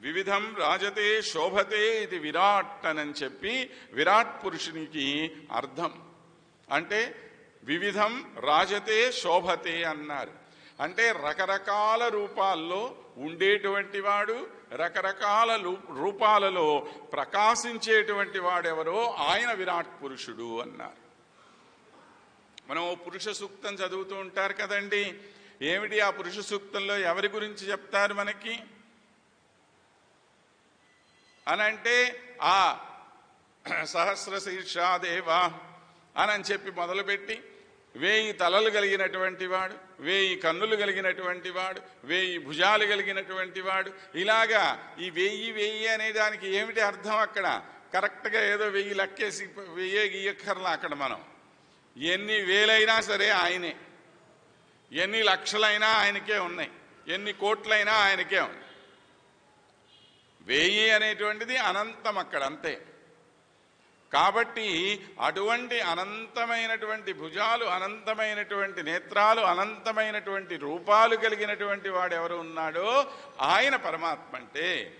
వివిధం రాజతే శోభతే ఇది విరాట్ అని చెప్పి విరాట్ పురుషునికి అర్థం. అంటే వివిధం రాజతే శోభతే అన్నారు. అంటే రకరకాల రూపాల్లో ఉండేటువంటి వాడు రకరకాల రూపాలలో ప్రకాశించేటువంటి వాడెవరో ఆయన విరాట్ పురుషుడు అన్నారు. మనం ఓ పురుష సూక్తం చదువుతూ ఉంటారు కదండి. ఏమిటి ఆ పురుష సూక్తంలో ఎవరి గురించి చెప్తారు మనకి? అనంటే ఆ సహస్ర శీర్షాదేవ అని చెప్పి మొదలుపెట్టి వేయి తలలు కలిగినటువంటి వాడు వేయి కన్నులు కలిగినటువంటి వాడు వేయి భుజాలు కలిగినటువంటి వాడు ఇలాగా ఈ వెయ్యి వెయ్యి అనే దానికి ఏమిటి అర్థం అక్కడ? కరెక్ట్గా ఏదో వెయ్యి లెక్కేసి వెయ్యే గీయక్కర్లా అక్కడ మనం. ఎన్ని వేలైనా సరే ఆయనే. ఎన్ని లక్షలైనా ఆయనకే ఉన్నాయి. ఎన్ని కోట్లైనా ఆయనకే ఉన్నాయి. వేయి అనేటువంటిది అనంతం అక్కడ అంతే. కాబట్టి అటువంటి అనంతమైనటువంటి భుజాలు అనంతమైనటువంటి నేత్రాలు అనంతమైనటువంటి రూపాలు కలిగినటువంటి వాడు ఎవరు ఉన్నాడో ఆయన పరమాత్మ అంటే.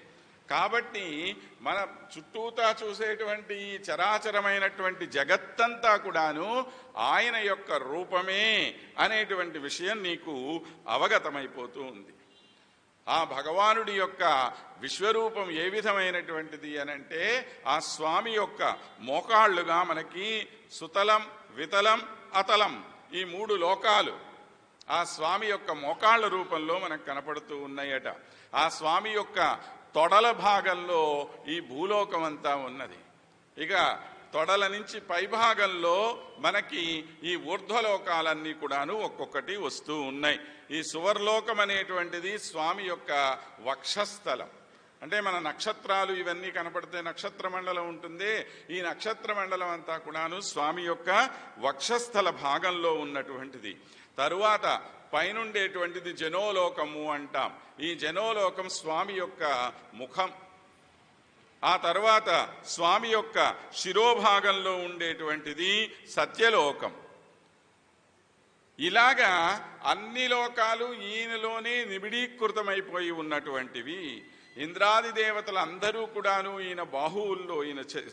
కాబట్టి మన చుట్టూతా చూసేటువంటి ఈ చరాచరమైనటువంటి జగత్తంతా కూడాను ఆయన యొక్క రూపమే అనేటువంటి విషయం నీకు అవగతమైపోతూ ఉంది. ఆ భగవానుడి యొక్క విశ్వరూపం ఏ విధమైనటువంటిది అనంటే ఆ స్వామి యొక్క మోకాళ్ళుగా మనకి సుతలం వితలం అతలం ఈ మూడు లోకాలు ఆ స్వామి యొక్క మోకాళ్ళ రూపంలో మనకు కనపడుతూ ఉన్నాయట. ఆ స్వామి యొక్క తొడల భాగంలో ఈ భూలోకం అంతా ఉన్నది. ఇక తొడల నుంచి పైభాగంలో మనకి ఈ ఊర్ధ్వలోకాలన్నీ కూడాను ఒక్కొక్కటి వస్తూ ఉన్నాయి. ఈ సువర్లోకం అనేటువంటిది స్వామి యొక్క వక్షస్థలం. అంటే మన నక్షత్రాలు ఇవన్నీ కనపడితే నక్షత్ర మండలం ఉంటుంది. ఈ నక్షత్ర మండలం అంతా కూడాను స్వామి యొక్క వక్షస్థల భాగంలో ఉన్నటువంటిది. తరువాత పైనుండేటువంటిది జనోలోకము అంటాం. ఈ జనోలోకం స్వామి యొక్క ముఖం. ఆ తర్వాత స్వామి యొక్క శిరోభాగంలో ఉండేటువంటిది సత్యలోకం. ఇలాగా అన్ని లోకాలు ఈయనలోనే నిబిడీకృతమైపోయి ఉన్నటువంటివి. ఇంద్రాది దేవతలు అందరూ కూడాను ఈయన బాహువుల్లో ఈయన చే-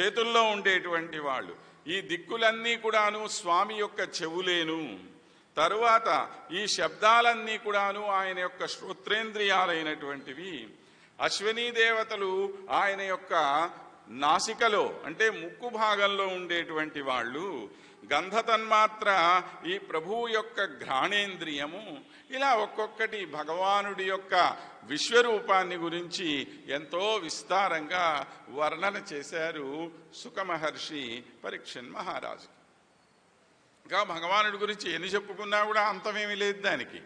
చేతుల్లో ఉండేటువంటి వాళ్ళు. ఈ దిక్కులన్నీ కూడాను స్వామి యొక్క చెవులేను. తరువాత ఈ శబ్దాలన్నీ కూడాను ఆయన యొక్క శ్రోత్రేంద్రియాలైనటువంటివి. అశ్వినీ దేవతలు ఆయన యొక్క నాసికలో అంటే ముక్కు భాగంలో ఉండేటువంటి వాళ్ళు గంధతన్మాత్ర ఈ ప్రభువు యొక్క ఘ్రాణేంద్రియము ఇలా ఒక్కొక్కటి భగవానుడి యొక్క విశ్వరూపాన్ని గురించి ఎంతో విస్తారంగా వర్ణన చేశారు సుఖమహర్షి పరీక్షన్ మహారాజు ఇంకా భగవానుడి గురించి ఎన్ని చెప్పుకున్నా కూడా అంతమేమీ లేదు దానికి.